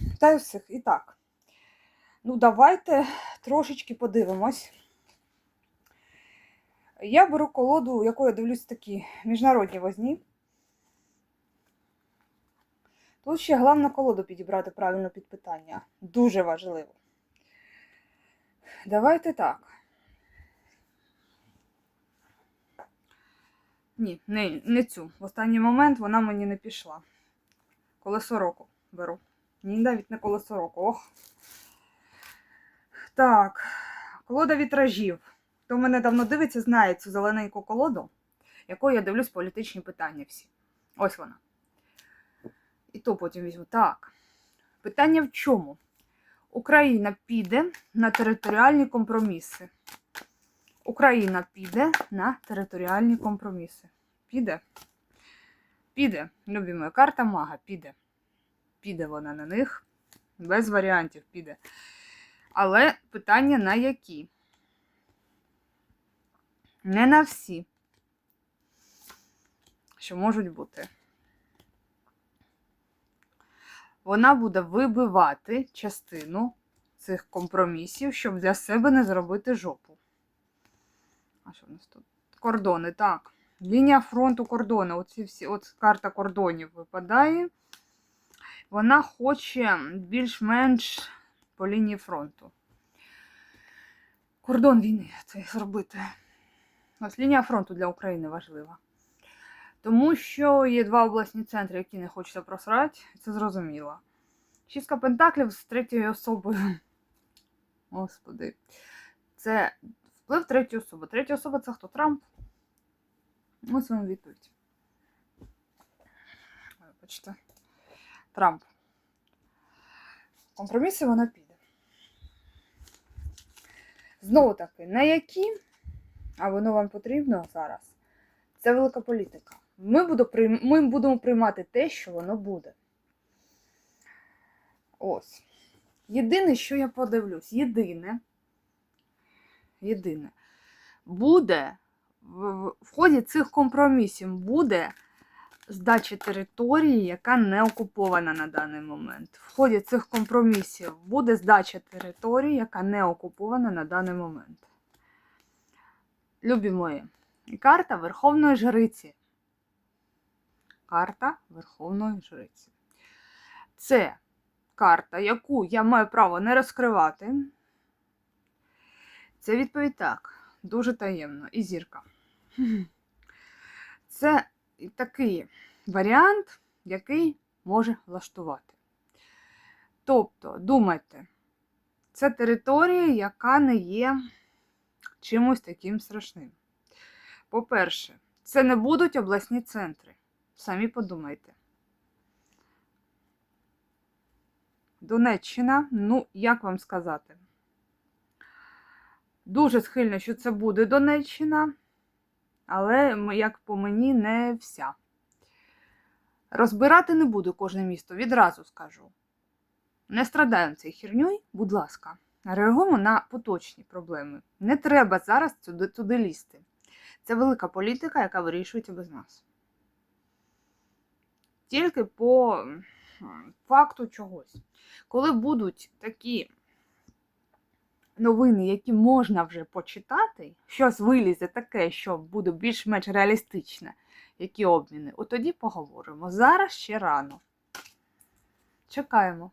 Вітаю всіх. І так. Ну, давайте трошечки подивимось. Я беру колоду, яку я дивлюсь такі міжнародні возні. Тут ще головне колоду підібрати правильно під питання. Дуже важливо. Давайте так. Ні, не, не цю. В останній момент вона мені не пішла. Колесо року беру. Ні, навіть не колесо року. Ох. Так, колода вітражів. Хто мене давно дивиться, знає цю зелененьку колоду, якою я дивлюсь політичні питання всі. Ось вона. І то потім візьму. Так. Питання в чому? Україна піде на територіальні компроміси. Україна піде на територіальні компроміси. Піде? Піде. Любі мої, карта мага, піде. Піде вона на них. Без варіантів піде. Але питання на які? Не на всі. Що можуть бути. Вона буде вибивати частину цих компромісів, щоб для себе не зробити жопу. А що в нас тут? Кордони, так. Лінія фронту кордони. Оці всі, от карта кордонів випадає. Вона хоче більш-менш по лінії фронту. Кордон війни це зробити. Ось лінія фронту для України важлива. Тому що є два обласні центри, які не хочеться просрати, це зрозуміло. Шістка пентаклів з третьою особою. Господи. Це вплив третьої особи. Третя особа це хто? Трамп. Ось вам відповідь. Вибачте. Трамп. Компроміси вона піде. Знову таки, на які, а воно вам потрібно зараз, це велика політика. Ми, буду, ми будемо приймати те, що воно буде. Ось. Єдине, що я подивлюсь, єдине, єдине, буде в, в- ході цих компромісів буде здача території, яка не окупована на даний момент. В ході цих компромісів буде здача території, яка не окупована на даний момент. Любі мої, карта Верховної Жриці. Карта Верховної Жриці. Це карта, яку я маю право не розкривати. Це відповідь так. Дуже таємно. І зірка. Це такий варіант, який може влаштувати. Тобто, думайте, це територія, яка не є чимось таким страшним. По-перше, це не будуть обласні центри. Самі подумайте. Донеччина, ну, як вам сказати? Дуже схильно, що це буде Донеччина, але, як по мені, не вся. Розбирати не буду кожне місто, відразу скажу. Не страдаємо цією херньою, будь ласка. Реагуємо на поточні проблеми. Не треба зараз туди, туди лізти. Це велика політика, яка вирішується без нас. Тільки по факту чогось. Коли будуть такі новини, які можна вже почитати, щось вилізе таке, що буде більш-менш реалістичне, які обміни, от тоді поговоримо. Зараз ще рано. Чекаємо.